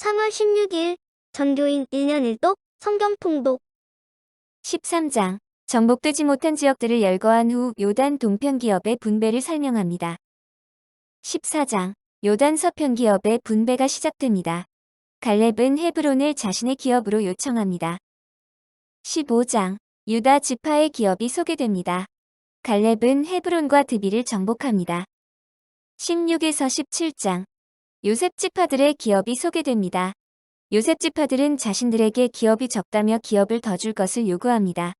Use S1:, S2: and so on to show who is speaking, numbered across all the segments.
S1: 3월 16일 전교인 1년 1독 성경 통독
S2: 13장 정복되지 못한 지역들을 열거한 후 요단 동편 기업의 분배를 설명합니다. 14장 요단 서편 기업의 분배가 시작됩니다. 갈렙은 헤브론을 자신의 기업으로 요청합니다. 15장 유다 지파의 기업이 소개됩니다. 갈렙은 헤브론과 드비를 정복합니다. 16에서 17장 요셉 지파들의 기업이 소개됩니다. 요셉 지파들은 자신들에게 기업이 적다며 기업을 더 줄 것을 요구합니다.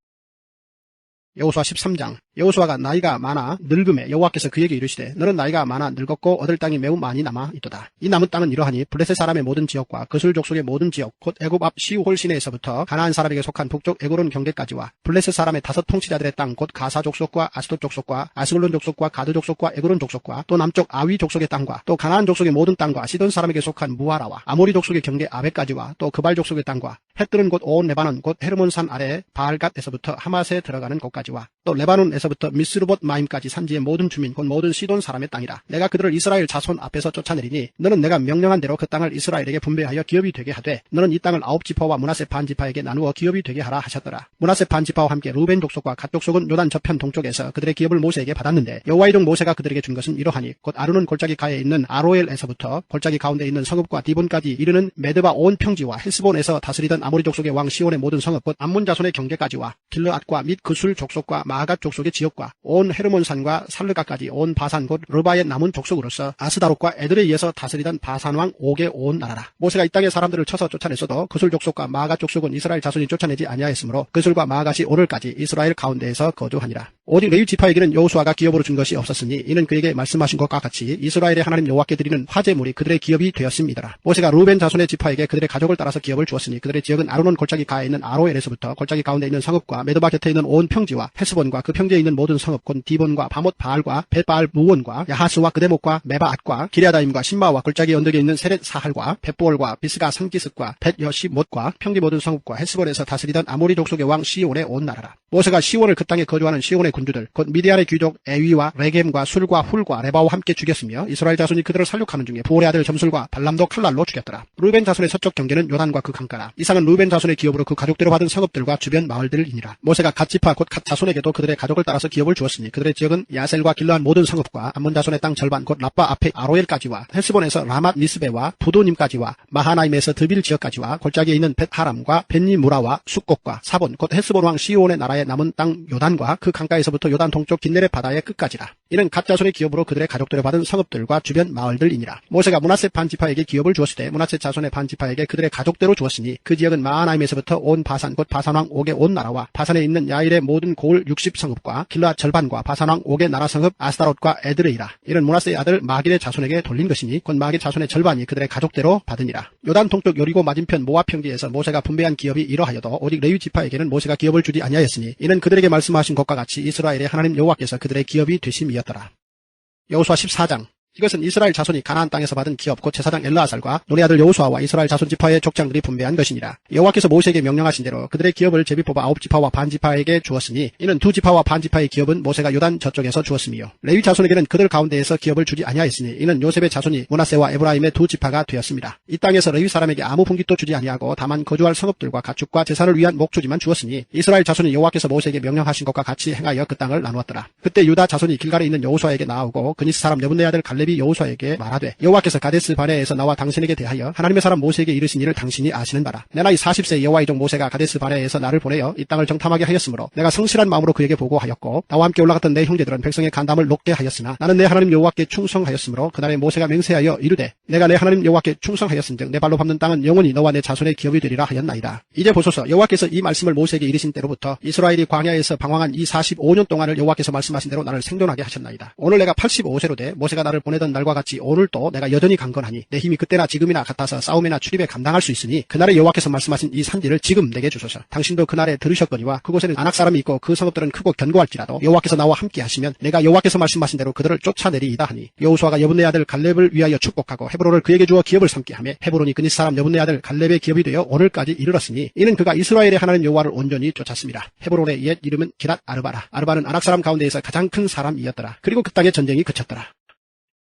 S3: 여호수아 13장 여호수아가 나이가 많아 늙음에 여호와께서 그에게 이르시되 너는 나이가 많아 늙었고 얻을 땅이 매우 많이 남아 있도다. 이 남은 땅은 이러하니 블레셋 사람의 모든 지역과 그술 족속의 모든 지역 곧 애굽 앞 시홀 시내에서부터 가나안 사람에게 속한 북쪽 에고론 경계까지와 블레셋 사람의 다섯 통치자들의 땅 곧 가사 족속과 아스돗 족속과 아스글론 족속과 가드 족속과 에고론 족속과 또 남쪽 아위 족속의 땅과 또 가나안 족속의 모든 땅과 시돈 사람에게 속한 무하라와 아모리 족속의 경계 아베까지와 또 그발 족속의 땅과 햇들은 곧온 레바논 곧 헤르몬산 아래 바알갓에서부터 하맛에 들어가는 곳까지와 또 레바논 에서부터 미스르봇 마임까지 산지의 모든 주민 곧 모든 시돈 사람의 땅이라. 내가 그들을 이스라엘 자손 앞에서 쫓아내리니 너는 내가 명령한 대로 그 땅을 이스라엘에게 분배하여 기업이 되게 하되 너는 이 땅을 아홉 지파와 문하세 반 지파에게 나누어 기업이 되게 하라 하셨더라. 문하세 반 지파와 함께 루벤 족속과 갓 족속은 요단 저편 동쪽에서 그들의 기업을 모세에게 받았는데 여호와 이동 모세가 그들에게 준 것은 이러하니 곧 아루는 골짜기 가에 있는 아로엘에서부터 골짜기 가운데 있는 성읍과 디본까지 이르는 메드바 온 평지와 헬스본에서 다스리던 아모리 족속의 왕 시온의 모든 성읍 곧 암몬 자손의 경계까지와 길르앗과 및 그술 족속과 마아갓 족속 의 지역과 온 헤르몬산과 살르가까지 온 바산 곧 르바의 남은 족속으로서 아스다롯과 에들에 의해서 다스리던 바산 왕 옥의 온 나라라. 모세가 이 땅의 사람들을 쳐서 쫓아냈어도 그술 족속과 마아갓 족속은 이스라엘 자손이 쫓아내지 아니하였으므로 그술과 마아갓이 오늘까지 이스라엘 가운데에서 거주하니라. 오직 레위 지파에게는 여호수아가 기업으로 준 것이 없었으니 이는 그에게 말씀하신 것과 같이 이스라엘의 하나님 여호와께 드리는 화제물이 그들의 기업이 되었음이더라. 모세가 루벤 자손의 지파에게 그들의 가족을 따라서 기업을 주었으니 그들의 지역은 아로논 골짜기 가에 있는 아로엘에서부터 골짜기 가운데 있는 성읍과 메드바 곁에 있는 온 평지와 헤스본과 그 평지에 있는 모든 성읍 곧 디본과 바못 바알과 벳바알 무원과 야하스와 그대목과 메바앗과 기리아다임과 신마와 골짜기 언덕에 있는 세렛 사할과 벳보올과 비스가 산기슭과 벳 여시못과 평지 모든 성읍과 헤스본에서 다스리던 아모리 족속의 왕 시온의 온 나라라. 모세가 시온을 그 땅에 거주하는 시온의 군주들 곧 미디안의 귀족 에위와 레겜과 술과 훌과 레바와 함께 죽였으며 이스라엘 자손이 그들을 살육하는 중에 부올의 아들 점술과 발람도 칼날로 죽였더라. 루벤 자손의 서쪽 경계는 요단과 그 강가라. 이상은 루벤 자손의 기업으로 그 가족대로 받은 성읍들과 주변 마을들이니라. 모세가 갓지파 곧 갓 자손에게도 그들의 가족을 따라서 기업을 주었으니 그들의 지역은 야셀과 길러한 모든 성읍과 암몬 자손의 땅 절반 곧 라빠 앞에 아로엘까지와 헬스본에서 라맛 니스베와 부도님까지와 마하나임에서 드빌 지역까지와 골짜기에 있는 벳하람과 벤니무라와 숫곡과 사본 곧 헬스본 왕 시온의 나라에 남은 땅 요단과 그 강가에서부터 요단 동쪽 긴네레 바다의 끝까지라. 이는 갓 자손의 기업으로 그들의 가족들을 받은 성읍들과 주변 마을들이니라. 모세가 문하세 반지파에게 기업을 주었을 때 문하세 자손의 반지파에게 그들의 가족대로 주었으니 그 지역은 마하나임에서부터 온 바산 곧 바산왕 옥의 온 나라와 바산에 있는 야일의 모든 고을 60성읍과 길라 절반과 바산왕 옥의 나라 성읍 아스타롯과 에드레이라. 이는 문하세의 아들 마길의 자손에게 돌린 것이니 곧 마길 자손의 절반이 그들의 가족대로 받으니라. 요단 동쪽 여리고 맞은편 모압 평지에서 모세가 분배한 기업이 이러하여도 오직 레위 지파에게는 모세가 기업을 주지 아니하였으니 이는 그들에게 말씀하신 것과 같이 이스라엘의 하나님 여호와께서 그들의 기업이 되심이었더라. 여호수아 14장 이것은 이스라엘 자손이 가나안 땅에서 받은 기업 곧 제사장 엘르아살과 노네 아들 여호수아와 이스라엘 자손 지파의 족장들이 분배한 것이니라. 여호와께서 모세에게 명령하신 대로 그들의 기업을 제비 뽑아 아홉 지파와 반 지파에게 주었으니 이는 두 지파와 반 지파의 기업은 모세가 요단 저쪽에서 주었으며 레위 자손에게는 그들 가운데에서 기업을 주지 아니하였으니 이는 요셉의 자손이 문하세와 에브라임의 두 지파가 되었습니다. 이 땅에서 레위 사람에게 아무 분깃도 주지 아니하고 다만 거주할 성읍들과 가축과 재산을 위한 목조지만 주었으니 이스라엘 자손이 여호와께서 모세에게 명령하신 것과 같이 행하여 그 땅을 나누었더라. 그때 유다 자손이 길갈에 있는 여호수아에게 나오고 그니스 사람 여분네 아들 갈렙이 여호수아에게 말하되 여호와께서 가데스 바네에서 나와 당신에게 대하여 하나님의 사람 모세에게 이르신 일을 당신이 아시는 바라. 내 나이 40세 여호와의 종 모세가 가데스 바네에서 나를 보내어 이 땅을 정탐하게 하였으므로 내가 성실한 마음으로 그에게 보고하였고 나와 함께 올라갔던 내 형제들은 백성의 간담을 높게 하였으나 나는 내 하나님 여호와께 충성하였으므로 그날에 모세가 맹세하여 이르되 내가 내 하나님 여호와께 충성하였은즉 내 발로 밟는 땅은 영원히 너와 내 자손의 기업이 되리라 하였나이다. 이제 보소서. 여호와께서 이 말씀을 모세에게 이르신 때로부터 이스라엘이 광야에서 방황한 이 45년 동안을 여호와께서 말씀하신 대로 나를 생존하게 하셨나이다. 오늘 내가 85세로 돼 모세가 나를 보내던 날과 같이 오늘도 내가 여전히 강건하니 내 힘이 그때나 지금이나 같아서 싸움이나 출입에 감당할 수 있으니 그날에 여호와께서 말씀하신 이 산지를 지금 내게 주소서. 당신도 그날에 들으셨거니와 그곳에는 안악 사람이 있고 그 성읍들은 크고 견고할지라도 여호와께서 나와 함께 하시면 내가 여호와께서 말씀하신 대로 그들을 쫓아내리이다 하니 여호수아가 여분네 아들 갈렙을 위하여 축복하고 헤브론을 그에게 주어 기업을 삼게 하며 헤브론이 그니 사람 여분네 아들 갈렙의 기업이 되어 오늘까지 이르렀으니 이는 그가 이스라엘의 하나님 여호와를 온전히 쫓았습니다. 헤브론의 옛 이름은 기랏 아르바라. 아르바는 안악 사람 가운데에서 가장 큰 사람이었더라. 그리고 그 땅의 전쟁이 그쳤더라.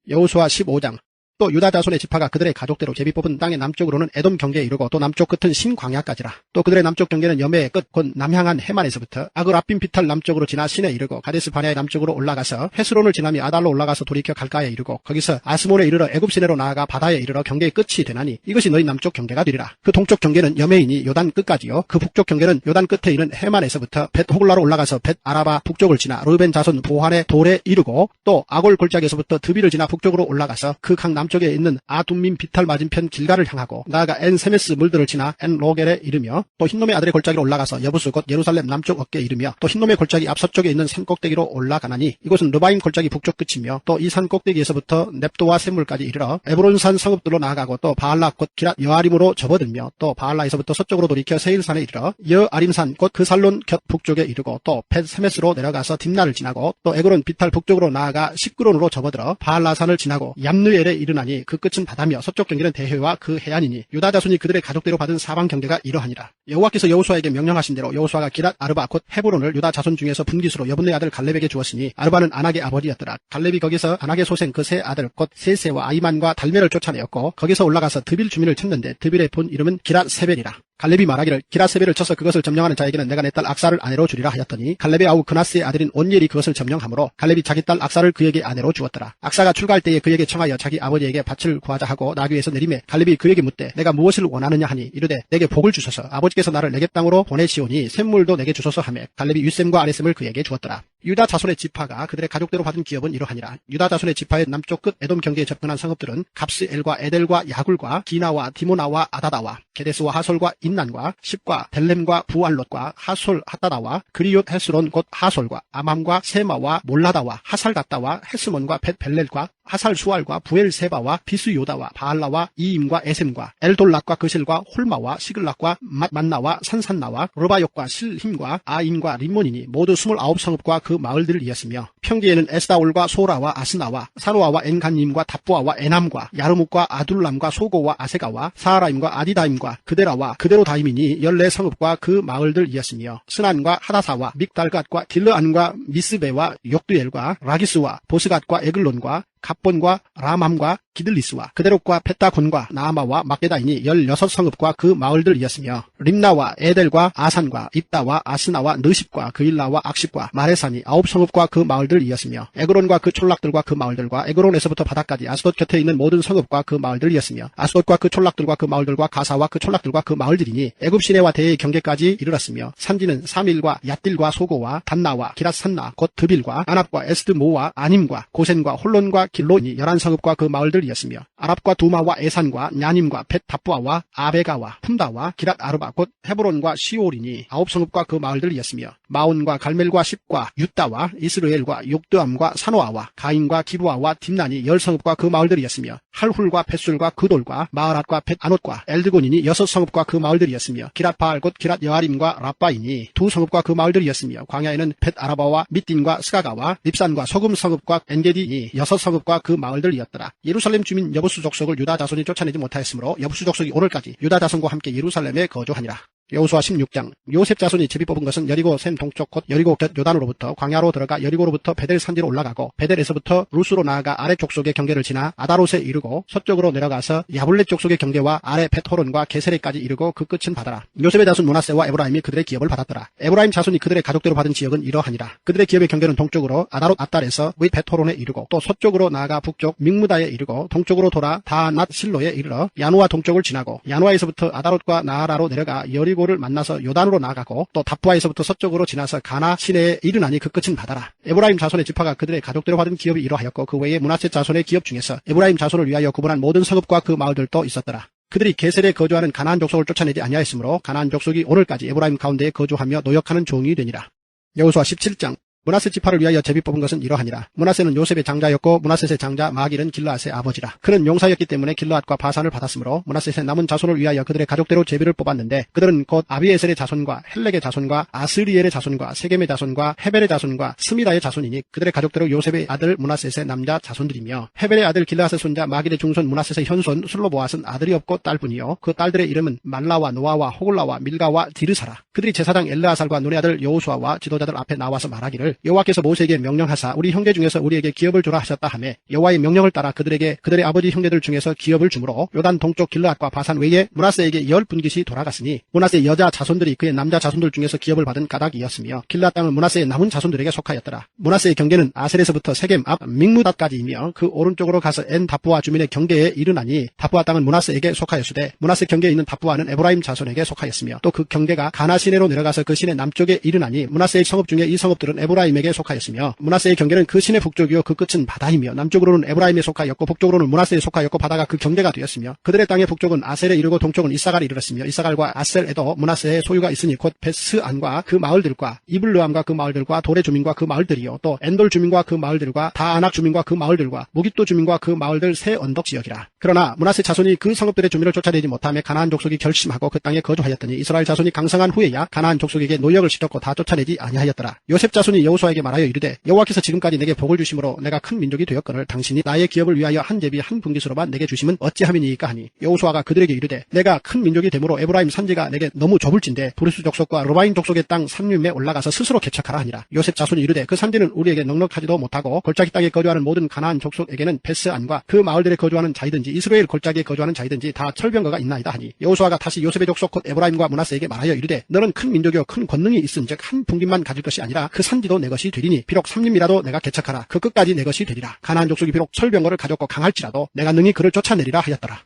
S3: 여호수아 15장 또 유다 자손의 지파가 그들의 가족대로 제비 뽑은 땅의 남쪽으로는 에돔 경계에 이르고 또 남쪽 끝은 신광야까지라. 또 그들의 남쪽 경계는 여매의 끝 곧 남향한 해만에서부터 아그라핀 비탈 남쪽으로 지나 신에 이르고 가데스 바냐의 남쪽으로 올라가서 헤스론을 지나며 아달로 올라가서 돌이켜 갈가에 이르고 거기서 아스몬에 이르러 애굽 시내로 나아가 바다에 이르러 경계의 끝이 되나니 이것이 너희 남쪽 경계가 되리라. 그 동쪽 경계는 여매이니 요단 끝까지요. 그 북쪽 경계는 요단 끝에 있는 해만에서부터 벳 호글라로 올라가서 벳 아라바 북쪽을 지나 르벤 자손 보한의 돌에 이르고 또 아골 골짜기에서부터 드비를 지나 북쪽으로 올라가서 그강 남 쪽에 있는 아둠민 비탈 맞은편 길가를 향하고 나아가 엔 세메스 물들을 지나 엔 로겔에 이르며 또 흰놈의 아들의 골짜기로 올라가서 여부스 곧 예루살렘 남쪽 어깨에 이르며 또 흰놈의 골짜기 앞서쪽에 있는 산 꼭대기로 올라가나니 이곳은 르바임 골짜기 북쪽 끝이며 또 이 산 꼭대기에서부터 넵도와 샘물까지 이르러 에브론산 성읍들로 나아가고 또 바알라 곧 기랏 여아림으로 접어들며 또 바알라에서부터 서쪽으로 돌이켜 세일산에 이르러 여아림산 곧 그 살론 곁 북쪽에 이르고 또 벳세메스로 내려가서 딥나를 지나고 또 에그론 비탈 북쪽으로 나아가 시끄론으로 접어들어 바알라산을 지나고 얌느엘에 이르나니 그 끝은 바다며 서쪽 경계는 대해와 그 해안이니 유다 자손이 그들의 가족대로 받은 사방 경계가 이러하니라. 여호와께서 여호수아에게 명령하신 대로 여호수아가 기랏 아르바 곧 헤브론을 유다 자손 중에서 분기수로 여분의 아들 갈렙에게 주었으니 아르바는 안악의 아버지였더라. 갈렙이 거기서 안악의 소생 그 세 아들 곧 세세와 아이만과 달멜을 쫓아내었고 거기서 올라가서 드빌 주민을 쳤는데 드빌의 본 이름은 기랏 세벨이라 갈렙이 말하기를 기라세벨을 쳐서 그것을 점령하는 자에게는 내가 내 딸 악사를 아내로 주리라 하였더니 갈렙의 아우 그나스의 아들인 온니엘이 그것을 점령하므로 갈렙이 자기 딸 악사를 그에게 아내로 주었더라. 악사가 출가할 때에 그에게 청하여 자기 아버지에게 밭을 구하자 하고 나귀에서 내림에 갈렙이 그에게 묻되 내가 무엇을 원하느냐 하니 이르되 내게 복을 주소서 아버지께서 나를 내게 땅으로 보내시오니 샘물도 내게 주소서 하매 갈렙이 윗샘과 아랫샘을 그에게 주었더라. 유다 자손의 지파가 그들의 가족대로 받은 기업은 이러하니라. 유다 자손의 지파의 남쪽 끝 에돔 경계에 접근한 성읍들은 갑스엘과 에델과 야굴과 기나와 디모나와 아다다와 게데스와 하솔과 인난과 십과 델렘과 부알롯과 하솔 하다다와 그리옷 헤스론 곧 하솔과 아맘과 세마와 몰라다와 하살가다와 헤스몬과 벳벨렐과 하살 수알과 부엘세바와 비스요다와 바알라와 이임과 에셈과 엘돌락과 그실과 홀마와 시글락과 맛만나와 산산나와 르바욕과 실힘과 아인과 림몬이니 모두 29성읍과 그 마을들을 이었으며 평기에는 에스다올과 소라와 아스나와 사노아와 엔간님과 답부아와 에남과 야르묵과 아둘람과 소고와 아세가와 사하라임과 아디다임과 그데라와 그데로다임이니 14성읍과 그 마을들 이었으며 스난과 하다사와 믹달갓과 딜르안과 미스베와 욕두엘과 라기스와 보스갓과 에글론과 갑본과 라맘과 기들리스와 그데롯과 페타곤과 나아마와 막게다이니 16성읍과 그 마을들이었으며 림나와 에델과 아산과 입다와 아스나와 느십과 그일라와 악십과 마레산이 9성읍과 그 마을들이었으며 에그론과 그 촌락들과 그 마을들과 에그론에서부터 바다까지 아스돗 곁에 있는 모든 성읍과 그 마을들이었으며 아스돗과 그 촌락들과 그 마을들과 가사와 그 촌락들과 그 마을들이니 애굽 시내와 대의 경계까지 이르렀으며 산지는 사밀과 얏딜과 소고와 단나와 기라산나 곧 드빌과 아납과 에스드모와 아님과 고센과 홀론과 길로니 열한 성읍과 그 마을들이었으며 아랍과 두마와 에산과 냐님과 벳다부아와 아베가와 품다와 기랏 아르바 곧 헤브론과 시올이니 아홉 성읍과 그 마을들이었으며 마온과 갈멜과 십과 유다와 이스르엘과 욕드암과 사노아와 가인과 기부아와 딥난이 열 성읍과 그 마을들이었으며 할훌과 벳술과 그돌과 마하랏과 벳아노과 엘드곤이니 여섯 성읍과 그 마을들이었으며 기랏바알 곧 기랏 여아림과 라빠이니 두 성읍과 그 마을들이었으며 광야에는 벳아라바와 밑딘과 스가가와 립산과 소금 성읍과 엔게디니 여섯 성읍과 그 마을들이었더라. 예루살렘 주민 여 부수 족속을 유다 자손이 쫓아내지 못하였으므로 여부수 족속이 오늘까지 유다 자손과 함께 예루살렘에 거주하니라. 여호수아 16장 요셉 자손이 제비 뽑은 것은 여리고 샘 동쪽 곧 여리고 곁 요단으로부터 광야로 들어가 여리고로부터 베델 산지로 올라가고 베델에서부터 루스로 나아가 아래 족속의 경계를 지나 아다롯에 이르고 서쪽으로 내려가서 야블렛 족속의 경계와 아래 벳호론과 게세레까지 이르고 그 끝은 바다라. 요셉의 자손 문하세와 에브라임이 그들의 기업을 받았더라. 에브라임 자손이 그들의 가족대로 받은 지역은 이러하니라. 그들의 기업의 경계는 동쪽으로 아다롯 아달에서 윗 벳호론에 이르고 또 서쪽으로 나아가 북쪽 믹무다에 이르고 동쪽으로 돌아 다낫 실로에 이르러 야누아 동쪽을 지나고 야누아에서부터 아다롯과 나하라로 내려가 여리 여리고를 만나서 요단으로 나가고 또 답부아에서부터 서쪽으로 지나서 가나 시내에 이르나니 그 끝은 바다라. 에브라임 자손의 지파가 그들의 가족대로 받은 기업이 이러하였고 그 외에 문하세 자손의 기업 중에서 에브라임 자손을 위하여 구분한 모든 성읍과 그 마을들도 있었더라. 그들이 게셀에 거주하는 가나안 족속을 쫓아내지 아니하였으므로 가나안 족속이 오늘까지 에브라임 가운데에 거주하며 노역하는 종이 되니라. 여호수아 17장 문하세 지파를 위하여 제비 뽑은 것은 이러하니라. 문하세는 요셉의 장자였고 문하셋의 장자 마길은 길라앗의 아버지라. 그는 용사였기 때문에 길라앗과 바산을 받았으므로 문하셋의 남은 자손을 위하여 그들의 가족대로 제비를 뽑았는데 그들은 곧 아비에셀의 자손과 헬렉의 자손과 아스리엘의 자손과 세겜의 자손과 헤벨의 자손과 스미다의 자손이니 그들의 가족대로 요셉의 아들 문하셋의 남자 자손들이며 헤벨의 아들 길라앗의 손자 마길의 중손 문하셋의 현손 슬로보앗은 아들이 없고 딸뿐이요 그 딸들의 이름은 말라와 노아와 호글라와 밀가와 디르사라. 그들이 제사장 엘르아살과 눈의 아들 여호수아와 지도자들 앞에 나와서 말하기를 여호와께서 모세에게 명령하사 우리 형제 중에서 우리에게 기업을 주라 하셨다 하매 여호와의 명령을 따라 그들에게 그들의 아버지 형제들 중에서 기업을 주므로 요단 동쪽 길르앗과 바산 외에 문하세에게 열 분깃이 돌아갔으니 문하세 여자 자손들이 그의 남자 자손들 중에서 기업을 받은 가닥이었으며 길르앗 땅은 문하세의 남은 자손들에게 속하였더라. 문하세의 경계는 아셀에서부터 세겜 앞 믹무닷까지이며 그 오른쪽으로 가서 엔 다프와 주민의 경계에 이르나니 다프와 땅은 문하세에게 속하였으되 문하세 경계에 있는 다프와는 에브라임 자손에게 속하였으며 또 그 경계가 가나 시내로 내려가서 그 시내 남쪽에 이르나니 문하세의 성읍 중에 이 성읍들은 에브라임 에게 속하였으며 문하세의 경계는 그 시내 북쪽이요 그 끝은 바다이며 남쪽으로는 에브라임에 속하였고 북쪽으로는 문하세에 속하였고 바다가 그 경계가 되었으며 그들의 땅의 북쪽은 아셀에 이르고 동쪽은 이사갈에 이르렀으며 이사갈과 아셀에도 문하세의 소유가 있으니 곧 베스안과 그 마을들과 이블르암과 그 마을들과 도레 주민과 그 마을들이요 또 엔돌 주민과 그 마을들과 다아낙 주민과 그 마을들과 무깃도 주민과 그 마을들 새 언덕 지역이라. 그러나 문하세 자손이 그 성읍들의 주민을 쫓아내지 못하며 가나안 족속이 결심하고 그 땅에 거주하였더니 이스라엘 자손이 강성한 후에야 가나안 족속에게 노역을 시켰고 다 쫓아내지 아니하였더라. 요셉 자손이 여호 수아에게 말하여 이르되 여호와께서 지금까지 내게 복을 주심으로 내가 큰 민족이 되었거늘 당신이 나의 기업을 위하여 한 제비 한 분깃으로만 내게 주심은 어찌함이니까 하니 여호수아가 그들에게 이르되 내가 큰 민족이 되므로 에브라임 산지가 내게 너무 좁을진데 브루스 족속과 로바인 족속의 땅 산림에 올라가서 스스로 개척하라 하니라. 요셉 자손이 이르되 그 산지는 우리에게 넉넉하지도 못하고 골짜기 땅에 거주하는 모든 가나안 족속에게는 베스 안과 그 마을들에 거주하는 자이든지 이스라엘 골짜기에 거주하는 자이든지 다 철병거가 있나이다 하니 여호수아가 다시 요셉의 족속 곧 에브라임과 문하세에게 말하여 이르되 너는 큰 민족이요 큰 권능이 있은즉 한 분깃만 가질 것이 아니라 그 산지도 내 것이 되리니 비록 삼림이라도 내가 개척하라 그 끝까지 내 것이 되리라 가나안 족속이 비록 철병거를 가졌고 강할지라도 내가 능히 그를 쫓아내리라 하였더라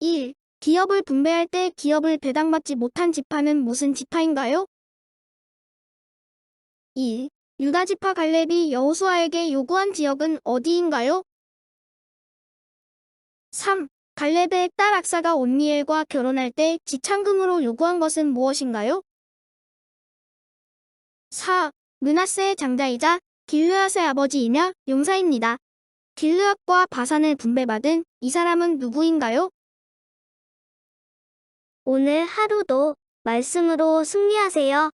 S1: 1. 기업을 분배할 때 기업을 배당받지 못한 지파는 무슨 지파인가요? 2. 유다 지파 갈렙이 여호수아에게 요구한 지역은 어디인가요? 3. 갈렙의 딸 악사가 온니엘과 결혼할 때 지창금으로 요구한 것은 무엇인가요? 4. 문하세의 장자이자 길르앗의 아버지이며 용사입니다. 길르앗과 바산을 분배받은 이 사람은 누구인가요? 오늘 하루도 말씀으로 승리하세요.